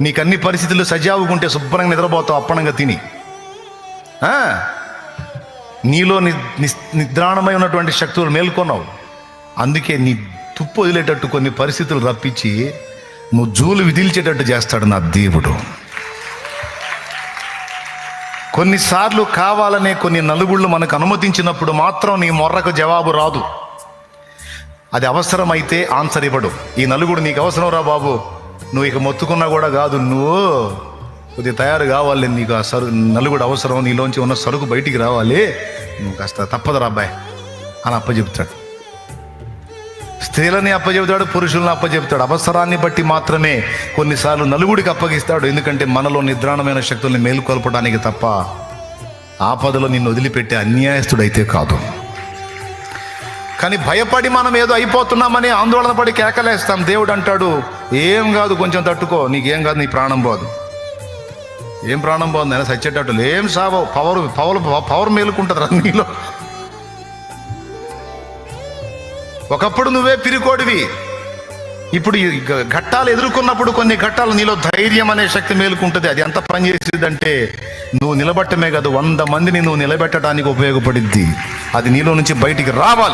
నీకు అన్ని పరిస్థితులు సజావుకుంటే శుభ్రంగా నిద్రపోతావు అప్పనంగా తిని. నీలో ని నిద్రాణమై ఉన్నటువంటి శక్తులు మేల్కొన్నావు. అందుకే నీ తుప్పు వదిలేటట్టు కొన్ని పరిస్థితులు రప్పించి నువ్వు జూలు విదిల్చేటట్టు చేస్తాడు నా దేవుడు. కొన్నిసార్లు కావాలనే కొన్ని నలుగుళ్ళు మనకు అనుమతించినప్పుడు మాత్రం నీ మొర్రకు జవాబు రాదు. అది అవసరమైతే ఆన్సర్ ఇవ్వడు. ఈ నలుగుడు నీకు అవసరం రా బాబు. నువ్వు ఇక మొత్తుకున్నా కూడా కాదు నువ్వు కొద్దిగా తయారు కావాలి నీకు ఆ సరు నలుగుడు అవసరం నీలోంచి ఉన్న సరుకు బయటికి రావాలి. నువ్వు కాస్త తప్పదురా అబ్బాయి అని అప్పచెబుతాడు స్త్రీలని అప్పచెబుతాడు పురుషులను అప్పచెబుతాడు అవసరాన్ని బట్టి మాత్రమే కొన్నిసార్లు నలుగుడికి అప్పగిస్తాడు. ఎందుకంటే మనలో నిద్రాణమైన శక్తుల్ని మేలుకొల్పడానికి తప్ప ఆపదలో నిన్ను వదిలిపెట్టే అన్యాయస్తుడైతే కాదు. కానీ భయపడి మనం ఏదో అయిపోతున్నామని ఆందోళన పడి కేకలేస్తాం. దేవుడు అంటాడు ఏం కాదు కొంచెం తట్టుకో. నీకేం కాదు నీ ప్రాణం పోదు. ఏం ప్రాణం పోతుంది నేను సచ్చేటట్టు ఏం సావో? పవర్ పవర్ పవర్ మేలుకుంటుందిరా నీలో. ఒకప్పుడు నువ్వే పిరికోడివి. ఇప్పుడు ఈ ఘట్టాలు ఎదుర్కొన్నప్పుడు కొన్ని ఘట్టాలు నీలో ధైర్యం అనే శక్తి మేలుకుంటుంది. అది ఎంత పనిచేసేదంటే నువ్వు నిలబట్టమే కాదు వంద మందిని నువ్వు నిలబెట్టడానికి ఉపయోగపడిద్ది. అది నీలో నుంచి బయటికి రావాలి.